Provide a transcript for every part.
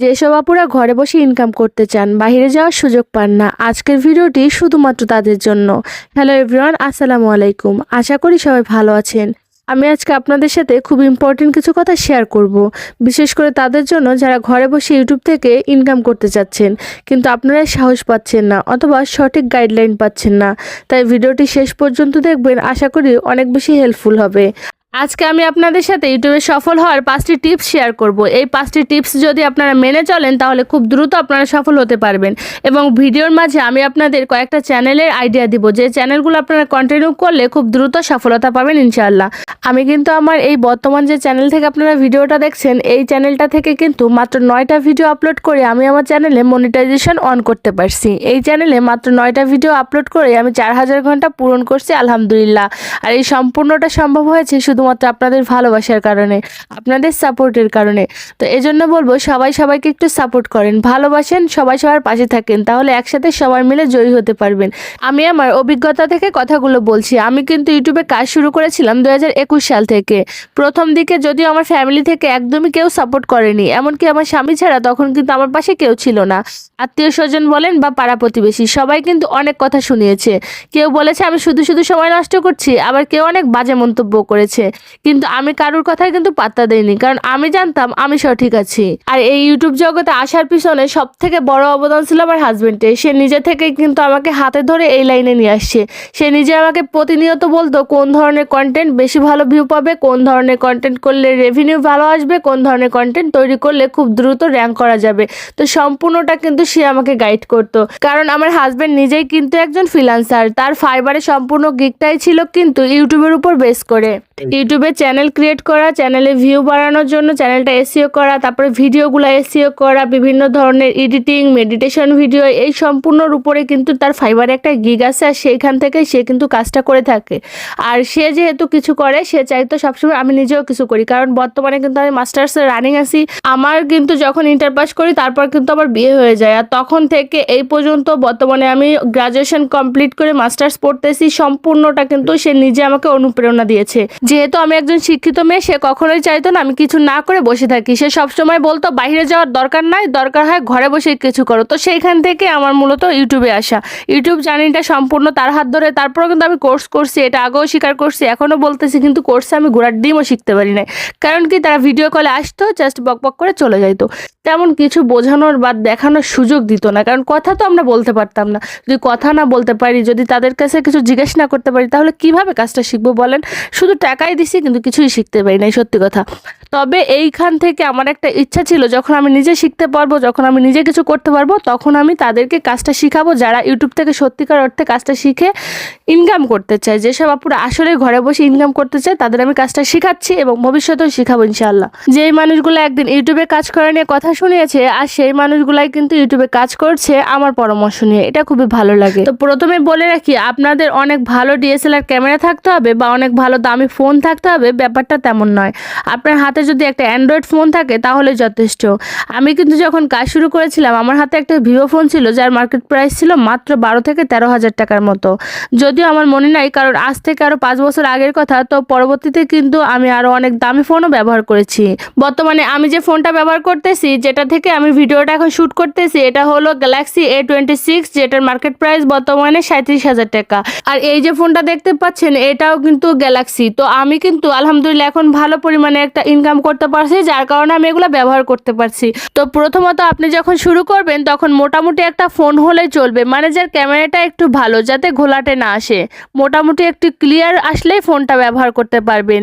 যেসব আপুরা ঘরে বসে ইনকাম করতে চান বাইরে যাওয়ার সুযোগ পান না, আজকের ভিডিওটি শুধুমাত্র তাদের জন্য। হ্যালো এভরিওয়ান আসসালামু আলাইকুম। আশা করি সবাই ভালো আছেন। আমি আজকে আপনাদের সাথে খুব ইম্পর্টেন্ট কিছু কথা শেয়ার করব। বিশেষ করে তাদের জন্য যারা ঘরে বসে ইউটিউব থেকে ইনকাম করতে চাচ্ছেন, কিন্তু আপনারা সাহস পাচ্ছেন না অথবা সঠিক গাইডলাইন পাচ্ছেন না। তাই ভিডিওটি শেষ পর্যন্ত দেখবেন, আশা করি অনেক বেশি হেল্পফুল হবে। আজকে আমি আপনাদের সাথে ইউটিউবে সফল হওয়ার পাঁচটি টিপস শেয়ার করব। এই পাঁচটি টিপস যদি আপনারা মেনে চলেন, তাহলে খুব দ্রুত আপনারা সফল হতে পারবেন। এবং ভিডিওর মাঝে আমি আপনাদের কয়েকটা চ্যানেলের আইডিয়া দিব। যে চ্যানেলগুলো আপনারা কন্টিনিউ করলে খুব দ্রুত সফলতা পাবেন, ইনশাআল্লাহ। আমি কিন্তু আমার এই বর্তমান যে চ্যানেল থেকে আপনারা ভিডিওটা দেখছেন, এই চ্যানেলটা থেকে কিন্তু মাত্র নয়টা ভিডিও আপলোড করে আমি আমার চ্যানেলে মনিটাইজেশন অন করতে পারছি। এই চ্যানেলে মাত্র নয়টা ভিডিও আপলোড করে আমি চার হাজার ঘণ্টা পূরণ করছি, আলহামদুলিল্লাহ। আর এই সম্পূর্ণটা সম্ভব হয়েছে শুধুমাত্র আপনাদের ভালোবাসার কারণে, আপনাদের সাপোর্টের কারণে। তো এজন্য বলব, সবাই সবাইকে একটু সাপোর্ট করেন, ভালোবাসেন, সবাই সবার পাশে থাকেন, তাহলে একসাথে সবাই মিলে জয়ী হতে পারবেন। আমি আমার অভিজ্ঞতা থেকে কথাগুলো বলছি। আমি কিন্তু ইউটিউবে কাজ শুরু করেছিলাম দুই হাজার একুশ সাল থেকে। প্রথম দিকে যদিও আমার ফ্যামিলি থেকে একদমই কেউ সাপোর্ট করেনি, এমনকি আমার স্বামী ছাড়া তখন কিন্তু আমার পাশে কেউ ছিল না। আত্মীয় স্বজন বলেন বা পাড়া প্রতিবেশী, সবাই কিন্তু অনেক কথা শুনিয়েছে। কেউ বলেছে, আমি শুধু শুধু সময় নষ্ট করছি। আবার কেউ অনেক বাজে মন্তব্য করেছে। কিন্তু আমি কারোর কথায় কিন্তু পাত্তা দেইনি। কারণ আমি জানতাম আমি সঠিক আছি। আর এই ইউটিউব জগতে আসার পিছনে সব থেকে বড় অবদান ছিল আমার হাজবেন্ডের। সে নিজে থেকেই কিন্তু আমাকে হাতে ধরে এই লাইনে নিয়ে আসছে। সে নিজে আমাকে প্রতিনিয়ত বলতো কোন ধরনের কন্টেন্ট বেশি ভালো ভিউ পাবে, কোন ধরনের কন্টেন্ট করলে রেভিনিউ ভালো আসবে, কোন ধরনের কন্টেন্ট তৈরি করলে খুব দ্রুত র্যাঙ্ক করা যাবে। তো সম্পূর্ণটা কিন্তু সে আমাকে গাইড করতো। কারণ আমার হাজবেন্ড নিজেই কিন্তু একজন ফ্রিলান্সার তার ফাইবারে সম্পূর্ণ গিকটাই ছিল কিন্তু ইউটিউবের উপর বেস করে। ইউটিউবে চ্যানেল ক্রিয়েট করা, চ্যানেলে ভিউ বাড়ানোর জন্য চ্যানেলটা এসিও করা, তারপরে ভিডিওগুলো এসিও করা, বিভিন্ন ধরনের এডিটিং মেডিটেশন ভিডিও এই সম্পূর্ণর উপরে কিন্তু তার ফাইবারে একটা গিগ আছে আর সেইখান থেকে সে কিন্তু কাজটা করে থাকে। আর সে যেহেতু কিছু করে, সে চাইতো সবসময় আমি নিজেও কিছু করি। কারণ বর্তমানে কিন্তু আমি মাস্টার্স রানিং আছি। আমার কিন্তু যখন ইন্টার পাস করি, তারপর কিন্তু আমার বিয়ে হয়ে যায়। আর তখন থেকে এই পর্যন্ত বর্তমানে আমি গ্রাজুয়েশন কমপ্লিট করে মাস্টার্স পড়তেছি। সম্পূর্ণটা কিন্তু সে নিজে আমাকে অনুপ্রেরণা দিয়েছে। যেহেতু আমি একজন শিক্ষিত মেয়ে, সে কখনোই চাইতো না আমি কিছু না করে বসে থাকি। সে সবসময় বলতো, বাইরে যাওয়ার দরকার নাই, দরকার হয় ঘরে বসে কিছু করো। তো সেইখান থেকে আমার মূলত ইউটিউবে আসা। ইউটিউব জার্নিটা সম্পূর্ণ তার হাত ধরে, তারপরেও কিন্তু আমি কোর্স করছি, এটা আগেও স্বীকার করছি, এখনও বলতেছি, কিন্তু কোর্সে আমি ঘোড়ার ডিমও শিখতে পারি নাই। কারণ কি, তারা ভিডিও কলে আসতো জাস্ট বক বক করে চলে যাইতো। তেমন কিছু বোঝানোর বা দেখানোর সুযোগ দিত না, কারণ কথা তো আমরা বলতে পারতাম না। যদি কথা না বলতে পারি, যদি তাদের কাছে কিছু জিজ্ঞেস না করতে পারি, তাহলে কীভাবে কাজটা শিখব বলেন? শুধু টাকাই দিছি, কিন্তু কিছুই শিখতে পারি নাই, সত্যি কথা। তবে এইখান থেকে আমার একটা ইচ্ছা ছিল, যখন আমি নিজে শিখতে পারব, যখন আমি নিজে কিছু করতে পারব, তখন আমি তাদেরকে কাজটা শিখাবো, যারা ইউটিউব থেকে সত্যিকার অর্থে কাজটা শিখে ইনকাম করতে চায়। যেসব আপুরা আসলে ঘরে বসে ইনকাম করতে চায়, তাদের আমি কাজটা শিখাচ্ছি এবং ভবিষ্যতেও শিখাবো ইনশাল্লাহ যেই মানুষগুলো একদিন ইউটিউবে কাজ করা নিয়ে কথা শুনিয়েছে, আর সেই মানুষগুলাই কিন্তু ইউটিউবে কাজ করছে, আমার পরামর্শ নিয়ে, এটা খুবই ভালো লাগে। তো প্রথমে বলে রাখি, আপনাদের অনেক ভালো ডিএসএলআর ক্যামেরা থাকতে হবে, বা অনেক ভালো দামি ফোন থাকতে হবে, ব্যাপারটা তেমন নয়। আপনার হাতে যদি একটা অ্যান্ড্রয়েড ফোন থাকে, তাহলে যথেষ্ট। আমি কিন্তু যখন কাজ শুরু করেছিলাম, আমার হাতে একটা ভিভো ফোন ছিল, যার মার্কেট প্রাইস ছিল মাত্র বারো থেকে তেরো হাজার টাকার মতো। যদিও আমার মনে নাই, কারণ আজ থেকে আরও পাঁচ বছর আগের কথা, তো পরবর্তীতে কিন্তু আমি আরও অনেক দামি ফোনও ব্যবহার করেছি। বর্তমানে আমি যে ফোনটা ব্যবহার করতেছি, যেটা থেকে আমি ভিডিওটা এখন শ্যুট করতেছি, এটা হলো গ্যালাক্সি এ টোয়েন্টি সিক্স যেটার মার্কেট প্রাইস বর্তমানে সাঁত্রিশ হাজার টাকা। আর এই যে ফোনটা দেখতে পাচ্ছেন, এটাও কিন্তু গ্যালাক্সি তো আমি কিন্তু আলহামদুলিল্লাহ এখন ভালো পরিমাণে একটা ইনকাম করতে পারছি, যার কারণে আমি এগুলো ব্যবহার করতে পারছি। তো প্রথমত আপনি যখন শুরু করবেন, তখন মোটামুটি একটা ফোন হলেই চলবে। মানে যার ক্যামেরাটা একটু ভালো, যাতে ঘোলাটে না আসে। মোটামুটি একটু ক্লিয়ার আসলেই ফোনটা ব্যবহার করতে পারবেন।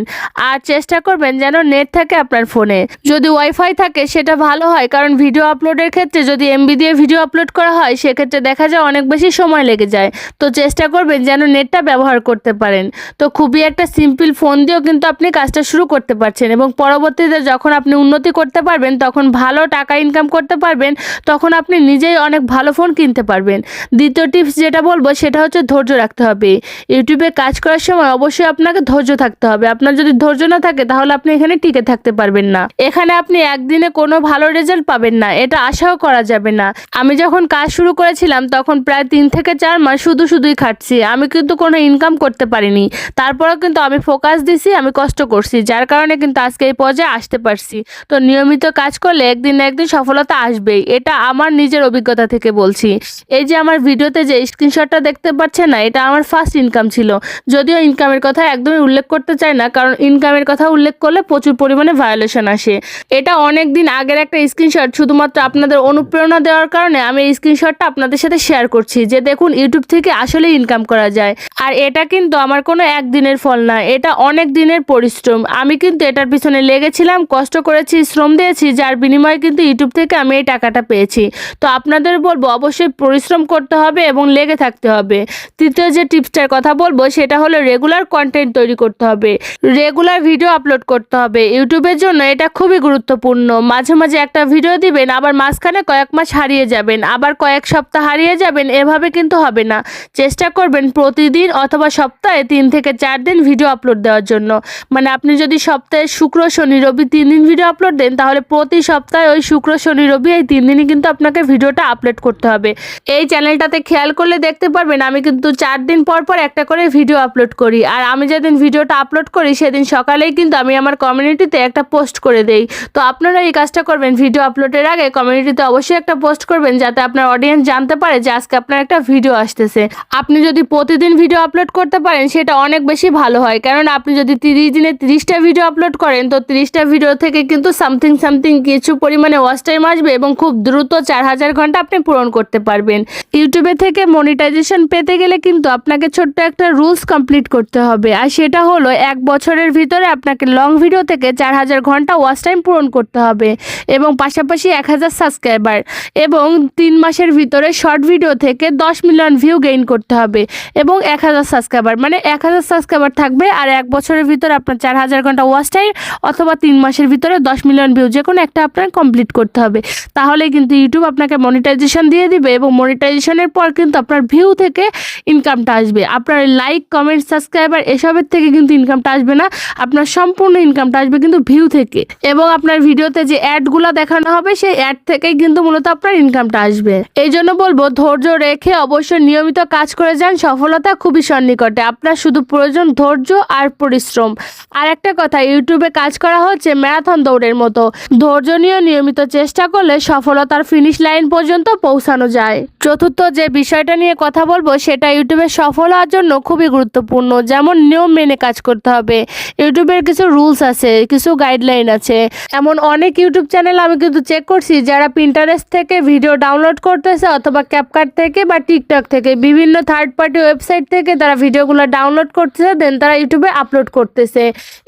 আর চেষ্টা করবেন যেন নেট থাকে আপনার ফোনে যদি ওয়াইফাই থাকে, সেটা ভালো হয়। কারণ ভিডিও আপলোডের ক্ষেত্রে যদি এমবি দিয়ে ভিডিও আপলোড করা হয়, সেক্ষেত্রে দেখা যায় অনেক বেশি সময় লেগে যায়। তো চেষ্টা করবেন যেন নেটটা ব্যবহার করতে পারেন। তো খুবই একটা সিম্পল ফোন দিয়েও কিন্তু আপনি কাজটা শুরু করতে পারছেন এবং পরবর্তীতে যখন আপনি উন্নতি করতে পারবেন, তখন ভালো টাকা ইনকাম করতে পারবেন, তখন আপনি নিজেই অনেক ভালো ফোন কিনতে পারবেন। দ্বিতীয় টিপস যেটা বলব, সেটা হচ্ছে ধৈর্য রাখতে হবে। ইউটিউবে কাজ করার সময় অবশ্যই আপনাকে ধৈর্য থাকতে হবে। আপনার যদি ধৈর্য না থাকে, তাহলে আপনি এখানে টিকে থাকতে পারবেন না। এখানে আপনি একদিনে কোনো ভালো রেজাল্ট পাবেন না, এটা আশাও করা যাবে না। আমি যখন কাজ শুরু করেছিলাম, তখন প্রায় তিন থেকে চার মাস শুধু শুধুই খাটছি। আমি কিন্তু কোনো ইনকাম করতে পারিনি। তারপরেও কিন্তু আমি ফোকাস দিয়ে দিছি আমি কষ্ট করছি। যার কারণে কিন্তু আজকে এই পর্যায়ে আসতে পারছি। তো নিয়মিত কাজ করলে একদিন না একদিন সফলতা আসবেই। এটা আমার নিজের অভিজ্ঞতা থেকে বলছি। এই যে আমার ভিডিওতে যে স্ক্রিনশটটা দেখতে পাচ্ছেন না, এটা আমার ফার্স্ট ইনকাম ছিল। যদিও ইনকামের কথা একদমই উল্লেখ করতে চাই না, কারণ ইনকামের কথা উল্লেখ করলে প্রচুর পরিমাণে ভায়োলেশন আসে। এটা অনেক দিন আগের একটা স্ক্রিনশট, শুধুমাত্র আপনাদের অনুপ্রেরণা দেওয়ার কারণে আমি এই স্ক্রিনশটটা আপনাদের সাথে শেয়ার করছি, যে দেখুন ইউটিউব থেকে আসলে ইনকাম করা যায়। আর এটা কিন্তু আমার কোনো একদিনের ফল না। এটা অনেক দিনের পরিশ্রম। আমি কিন্তু এটার পিছনে লেগেছিলাম, কষ্ট করেছি, শ্রম দিয়েছি, যার বিনিময়ে কিন্তু ইউটিউব থেকে আমি এই টাকাটা পেয়েছি। তো আপনাদের বলব, অবশ্যই পরিশ্রম করতে হবে এবং লেগে থাকতে হবে। তৃতীয় যে টিপসটার কথা বলব, সেটা হলো রেগুলার কন্টেন্ট তৈরি করতে হবে। রেগুলার ভিডিও আপলোড করতে হবে। ইউটিউবের জন্য এটা খুবই গুরুত্বপূর্ণ। মাঝে মাঝে একটা ভিডিও দিবেন, আবার মাঝখানে কয়েক মাস হারিয়ে যাবেন, আবার কয়েক সপ্তাহ হারিয়ে যাবেন, এভাবে কিন্তু হবে না। চেষ্টা করবেন প্রতিদিন অথবা সপ্তাহে তিন থেকে চার দিন ভিডিও আপলোড দেওয়ার জন্য। মানে আপনি যদি সপ্তাহে শুক্র, শনি, রবি তিন দিন ভিডিও আপলোড দেন, তাহলে প্রতি সপ্তাহে ওই শুক্র, শনি, রবি এই তিন দিনই কিন্তু আপনাকে ভিডিওটা আপলোড করতে হবে। এই চ্যানেলটাতে খেয়াল করলে দেখতে পারবেন, আমি কিন্তু চার দিন পর পর একটা করে ভিডিও আপলোড করি। আর আমি যেদিন ভিডিওটা আপলোড করি, সেদিন সকালেই কিন্তু আমি আমার কমিউনিটিতে একটা পোস্ট করে দেই। তো আপনারা এই কাজটা করবেন ভিডিও আপলোডের আগে কমিউনিটিতে অবশ্যই একটা পোস্ট করবেন, যাতে আপনার অডিয়েন্স জানতে পারে যে আজকে আপনার একটা ভিডিও আসতেছে। আপনি যদি প্রতিদিন ভিডিও আপলোড করতে পারেন, সেটা অনেক বেশি ভালো হয়। কারণ আপনি যদি তিরিশ দিনে তিরিশটা ভিডিও আপলোড করেন, তো তিরিশটা ভিডিও থেকে কিন্তু সামথিং সামথিং কিছু পরিমাণে ওয়াচ টাইম আসবে এবং খুব দ্রুত চার হাজার ঘণ্টা আপনি পূরণ করতে পারবেন। ইউটিউবে থেকে মনিটাইজেশন পেতে গেলে কিন্তু আপনাকে ছোট্ট একটা রুলস কমপ্লিট করতে হবে। আর সেটা হলো, এক বছরের ভিতরে আপনাকে লং ভিডিও থেকে চার হাজার ঘণ্টা ওয়াচ টাইম পূরণ করতে হবে এবং পাশাপাশি এক হাজার সাবস্ক্রাইবার এবং তিন মাসের ভিতরে শর্ট ভিডিও থেকে দশ মিলিয়ন ভিউ গেইন করতে হবে এবং এক হাজার সাবস্ক্রাইবার মানে এক হাজার সাবস্ক্রাইবার থাকবে আর এক বছরের ভিতরে আপনার চার হাজার ঘণ্টা ওয়াচ টাইম অথবা তিন মাসের ভিতরে দশ মিলিয়ন ভিউ, যে কোনো একটা আপনার কমপ্লিট করতে হবে। তাহলে কিন্তু ইউটিউব আপনাকে মনিটাইজেশন দিয়ে দিবে এবং মনিটাইজেশনের পর কিন্তু আপনার ভিউ থেকে ইনকামটা আসবে। আপনার লাইক কমেন্ট সাবস্ক্রাইবার এসবের থেকে কিন্তু ইনকামটা আসবে না। আপনার সম্পূর্ণ ইনকামটা আসবে কিন্তু ভিউ থেকে। এবং আপনার ভিডিওতে যে অ্যাডগুলো দেখানো হবে, সেই অ্যাড থেকেই কিন্তু মূলত আপনার ইনকামটা আসবে। এই জন্য বলব, ধৈর্য রেখে অবশ্যই নিয়মিত কাজ করে যান। সফলতা খুবই সন্নিকটে। আপনার শুধু প্রয়োজন ধৈর্য আর পরিশ্রম। আর একটা কথা, ইউটিউবে কাজ করা হচ্ছে ম্যারাথন দৌড়ের মতো। ধৈর্য নিয়ে নিয়মিত চেষ্টা করলে সফলতার ফিনিশ লাইন পর্যন্ত পৌঁছানো যায়। চতুর্থ যে বিষয়টা নিয়ে কথা বলব, সেটা ইউটিউবে সফল হওয়ার জন্য খুবই গুরুত্বপূর্ণ। যেমন নিয়ম মেনে কাজ করতে হবে। ইউটিউবের কিছু রুলস আছে, কিছু গাইডলাইন আছে। এমন অনেক ইউটিউব চ্যানেল আমি কিন্তু চেক করছি, যারা প্রিন্টারেস্ট থেকে ভিডিও ডাউনলোড করতেছে অথবা ক্যাপকাট থেকে বা টিকটক থেকে। বিভিন্ন থার্ড পার্টি ওয়েবসাইট থেকে তারা ভিডিওগুলো ডাউনলোড করতেছে দেন তারা ইউটিউবে আপলোড করতেছে।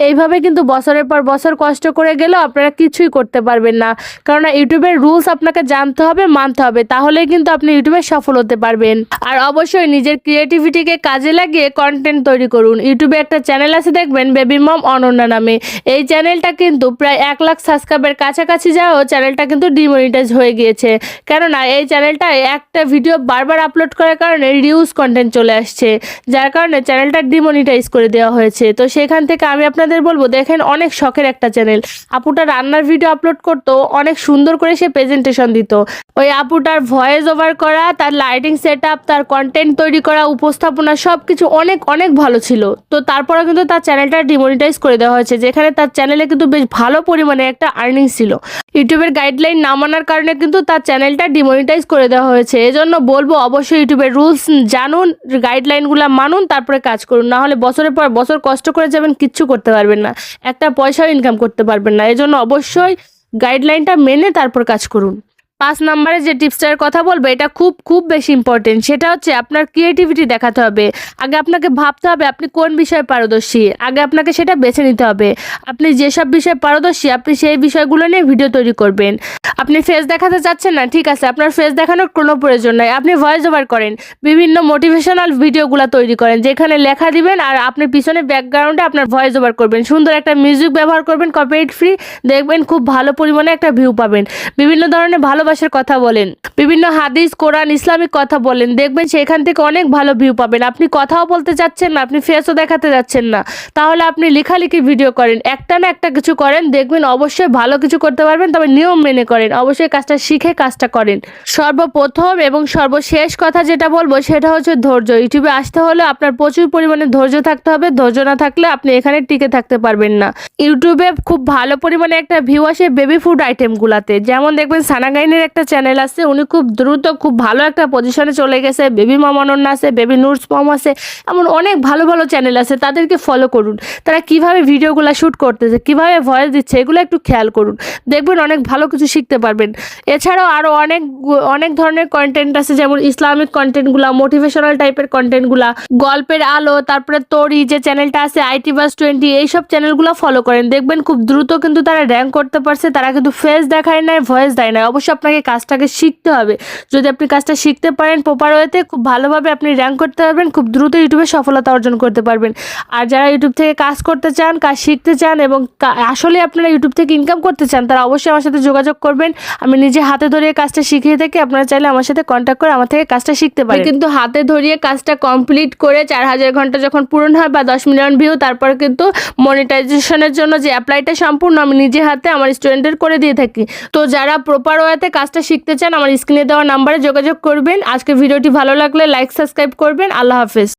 এইভাবে কিন্তু বছরের পর বছর কষ্ট করে গেলেও আপনারা কিছুই করতে পারবেন না। কারণ ইউটিউবের রুলস আপনাকে জানতে হবে, মানতে হবে। তাহলেই কিন্তু আপনি ইউটিউবে সফল হতে পারবেন। আর অবশ্যই নিজের ক্রিয়েটিভিটিকে কাজে লাগিয়ে কন্টেন্ট তৈরি করুন। ইউটিউবে একটা চ্যানেল আছে, দেখবেন বেবি মম অনন্যা নামে। এই চ্যানেলটা কিন্তু প্রায় এক লাখ সাবস্ক্রাইবের কাছাকাছি যাওয়াও চ্যানেলটা কিন্তু ডিমনিটাইজ হয়ে গিয়েছে। কেননা এই চ্যানেলটায় একটা ভিডিও বারবার আপলোড করার কারণে রিউজ কন্টেন্ট চলে আসছে। যার কারণে চ্যানেলটা ডিমনিটাইজ করে দেওয়া হয়েছে। তো সেখান থেকে আমি আপনাদের বলব, দেখেন অনেক শখের একটা চ্যানেল আপুটা রান্নার ভিডিও আপলোড করতো, অনেক সুন্দর করে সে প্রেজেন্টেশন দিত। ওই আপুটার ভয়েস ওভার করা, তার লাইটিং সেট আপ তার কন্টেন্ট তৈরি করা, উপস্থাপনা সব কিছু অনেক অনেক ভালো ছিল। তো তারপরে কিন্তু তার চ্যানেলটা ডিমনিটাইজ করে দেওয়া হয়েছে, যেখানে তার চ্যানেলে কিন্তু বেশ ভালো পরিমাণে একটা আর্নিং ছিল। ইউটিউবের গাইডলাইন না মানার কারণে কিন্তু তার চ্যানেলটা ডিমনিটাইজ করে দেওয়া হয়েছে। এজন্য বলব, অবশ্যই ইউটিউবের রুলস জানুন গাইডলাইনগুলো মানুন, তারপরে কাজ করুন। না হলে বছরের পর বছর কষ্ট করে যাবেন, কিচ্ছু করতে পারবেন না। একটা পয়সাও ইনকাম করতে পারবেন না। এজন্য অবশ্যই গাইডলাইনটা মেনে তারপর কাজ করুন। পাঁচ নম্বরে যে টিপসটার কথা বলব, এটা খুব খুব বেশি ইম্পর্টেন্ট সেটা হচ্ছে আপনার ক্রিয়েটিভিটি দেখাতে হবে। আগে আপনাকে ভাবতে হবে আপনি কোন বিষয়ে পারদর্শী। আগে আপনাকে সেটা বেছে নিতে হবে। আপনি যেসব বিষয়ে পারদর্শী, আপনি সেই বিষয়গুলো নিয়ে ভিডিও তৈরি করবেন। আপনি ফেস দেখাতে চাচ্ছেন না, ঠিক আছে, আপনার ফেস দেখানোর কোনো প্রয়োজন নাই। আপনি ভয়েস ওভার করেন, বিভিন্ন মোটিভেশনাল ভিডিওগুলো তৈরি করেন, যেখানে লেখা দিবেন আর আপনি পিছনে ব্যাকগ্রাউন্ডে আপনার ভয়েস ওভার করবেন। সুন্দর একটা মিউজিক ব্যবহার করবেন কপিরাইট ফ্রি দেখবেন খুব ভালো পরিমাণে একটা ভিউ পাবেন। বিভিন্ন ধরনের ভালো ভালোবাসার কথা বলেন। বিভিন্ন হাদিস, কোরআন, ইসলামিক কথা বলেন। দেখবেন সেখান থেকে অনেক ভালো ভিউ পাবেন। আপনি কথাও বলতে যাচ্ছেন না, আপনি ফেসও দেখাতে যাচ্ছেন না। তাহলে আপনি লেখালেখি ভিডিও করেন। একটা না একটা কিছু করেন, দেখবেন অবশ্যই ভালো কিছু করতে পারবেন, তবে নিয়ম মেনে করেন। অবশ্যই কাজটা শিখে কাজটা করেন। সর্বপ্রথম এবং সর্বশেষ কথা যেটা বলব, সেটা হচ্ছে ধৈর্য। ইউটিউবে আসতে হলে আপনার প্রচুর পরিমাণে ধৈর্য থাকতে হবে। ধৈর্য না থাকলে আপনি এখানে টিকে থাকতে পারবেন না। ইউটিউবে খুব ভালো পরিমাণে একটা ভিউ আসে বেবি ফুড আইটেমগুলাতে যেমন দেখবেন সানাগাইনের একটা চ্যানেল আছে, উনি খুব দ্রুত খুব ভালো একটা পজিশনে চলে গেছে, বেবি মামানন্না আছে, বেবি নুরস মম আছে, এমন অনেক ভালো ভালো চ্যানেল আছে, তাদেরকে ফলো করুন। তারা কীভাবে ভিডিওগুলো শ্যুট করতেছে, কীভাবে ভয়েস দিচ্ছে, এগুলো একটু খেয়াল করুন। দেখবেন অনেক ভালো কিছু শিখতে পারবেন। এছাড়াও আরও অনেক অনেক ধরনের কন্টেন্ট আছে, যেমন ইসলামিক কন্টেন্টগুলা মোটিভেশনাল টাইপের কন্টেন্টগুলা গল্পের আলো, তারপরে তরি, যে চ্যানেলটা আছে, আইটি বাস টোয়েন্টি, এইসব চ্যানেলগুলো ফলো করেন। দেখবেন খুব দ্রুত কিন্তু তারা র্যাঙ্ক করতে পারছে, তারা কিন্তু ফেস দেখায় নাই ভয়েস দেয় না অবশ্যই আপনাকে কাজটাকে শিখতে হবে। যদি আপনি কাজটা শিখতে পারেন প্রপার ওয়েতে খুব ভালোভাবে আপনি র্যাঙ্ক করতে পারবেন খুব দ্রুত ইউটিউবে সফলতা অর্জন করতে পারবেন। আর যারা ইউটিউব থেকে কাজ করতে চান কাজ শিখতে চান এবং আসলে আপনারা ইউটিউব থেকে ইনকাম করতে চান তারা অবশ্যই আমার সাথে যোগাযোগ করবেন। আমি নিজে হাতে ধরিয়ে কাজটা শিখিয়ে থাকি আপনারা চাইলে আমার সাথে কন্ট্যাক্ট করে আমার থেকে কাজটা শিখতে পারেন। কিন্তু হাতে ধরিয়ে কাজটা কমপ্লিট করে চার হাজার ঘণ্টা যখন পূরণ হয় বা দশ মিলিয়ন ভিউ তারপর কিন্তু মনিটাইজেশনের জন্য যে অ্যাপ্লাইটা সম্পূর্ণ আমি নিজে হাতে আমার স্টুডেন্টের করে দিয়ে থাকি। তো যারা প্রপার ওয়েতে কাজটা শিখতে চান, আমার স্ক্রিনে দেওয়া নাম্বারে যোগাযোগ করবেন। আজকে ভিডিওটি ভালো লাগলে লাইক সাবস্ক্রাইব করবেন। আল্লাহ হাফেজ।